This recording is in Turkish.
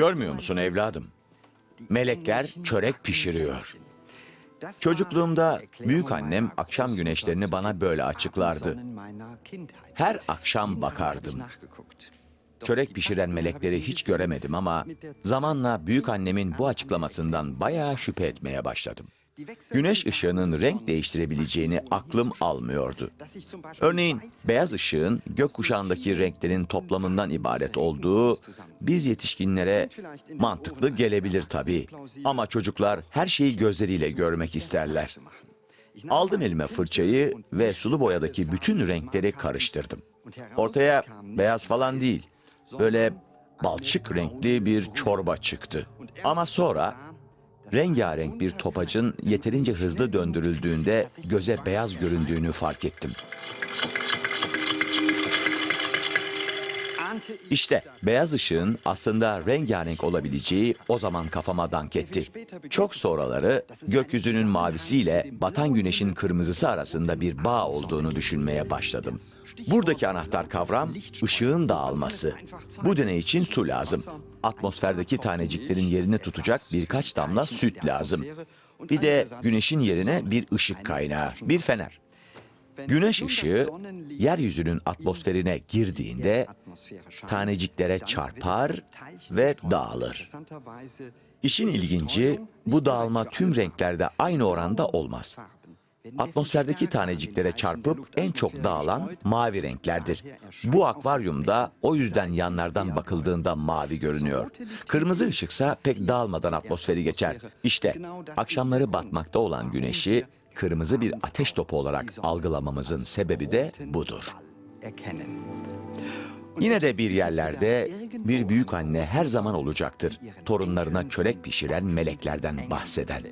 Görmüyor musun evladım? Melekler çörek pişiriyor. Çocukluğumda büyük annem akşam güneşlerini bana böyle açıklardı. Her akşam bakardım. Çörek pişiren melekleri hiç göremedim ama zamanla büyük annemin bu açıklamasından bayağı şüphe etmeye başladım. Güneş ışığının renk değiştirebileceğini aklım almıyordu. Örneğin beyaz ışığın gökkuşağındaki renklerin toplamından ibaret olduğu biz yetişkinlere mantıklı gelebilir tabii. Ama çocuklar her şeyi gözleriyle görmek isterler. Aldım elime fırçayı ve sulu boyadaki bütün renkleri karıştırdım. Ortaya beyaz falan değil, böyle balçık renkli bir çorba çıktı. Ama sonra rengarenk bir topacın yeterince hızlı döndürüldüğünde göze beyaz göründüğünü fark ettim. İşte beyaz ışığın aslında rengarenk olabileceği o zaman kafama dank etti. Çok sonraları gökyüzünün mavisiyle batan güneşin kırmızısı arasında bir bağ olduğunu düşünmeye başladım. Buradaki anahtar kavram ışığın dağılması. Bu deney için su lazım. Atmosferdeki taneciklerin yerini tutacak birkaç damla süt lazım. Bir de güneşin yerine bir ışık kaynağı, bir fener. Güneş ışığı yeryüzünün atmosferine girdiğinde taneciklere çarpar ve dağılır. İşin ilginci bu dağılma tüm renklerde aynı oranda olmaz. Atmosferdeki taneciklere çarpıp en çok dağılan mavi renklerdir. Bu akvaryumda o yüzden yanlardan bakıldığında mavi görünüyor. Kırmızı ışıksa pek dağılmadan atmosferi geçer. İşte akşamları batmakta olan güneşi kırmızı bir ateş topu olarak algılamamızın sebebi de budur. Yine de bir yerlerde bir büyük anne her zaman olacaktır. Torunlarına çörek pişiren meleklerden bahseden.